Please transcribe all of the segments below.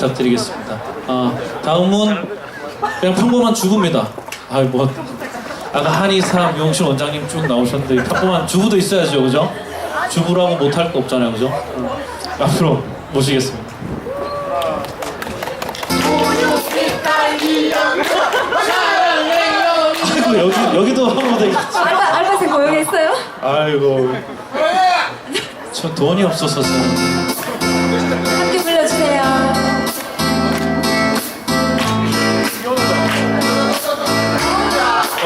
부탁드리겠습니다. 아, 다음은 그냥 평범한 주부입니다. 아, 뭐 아까 한의사 미용실 원장님 쭉 나오셨는데 평범한 주부도 있어야죠, 그죠? 주부라고 못할 거 없잖아요, 그죠? 음, 앞으로 모시겠습니다. 아이고 여기 여기도 하면 되겠지. 알바, 알바생 고용했어요? 아이고 저 돈이 불러주세요.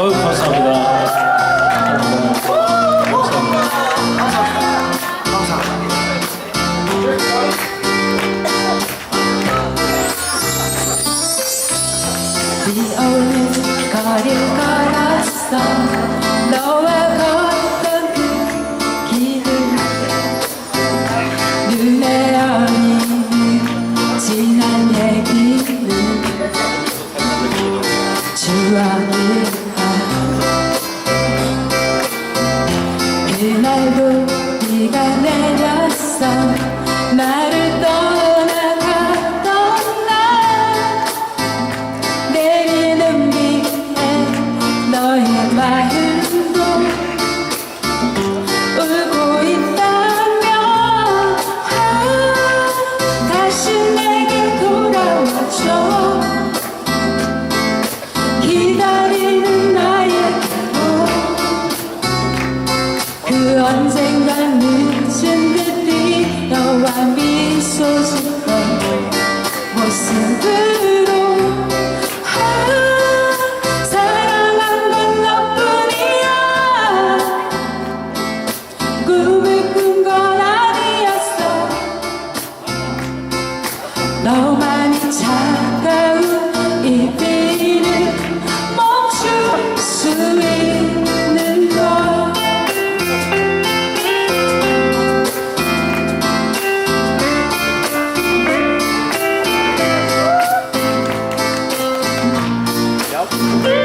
어유 감사합니다. 감사합니다. 비오는 거리를 그날도 비가 내렸어. 나를 떠 그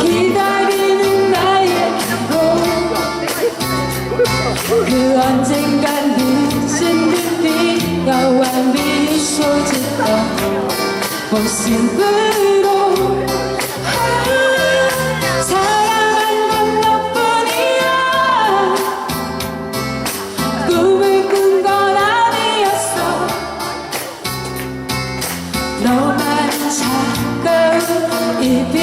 기다리는 나에게로 그 언젠간 늦은 듯이 여왕 미소 짓던 모습으로. 아, 사랑한 건 너뿐이야. 꿈을 꾼 건 아니었어. 너만 차가운 이비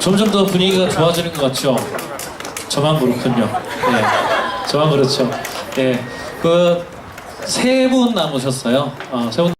점점 더 분위기가 좋아지는 것 같죠? 저만 그렇군요. 예. 저만 그렇죠. 예. 그, 세 분 남으셨어요. 어, 세분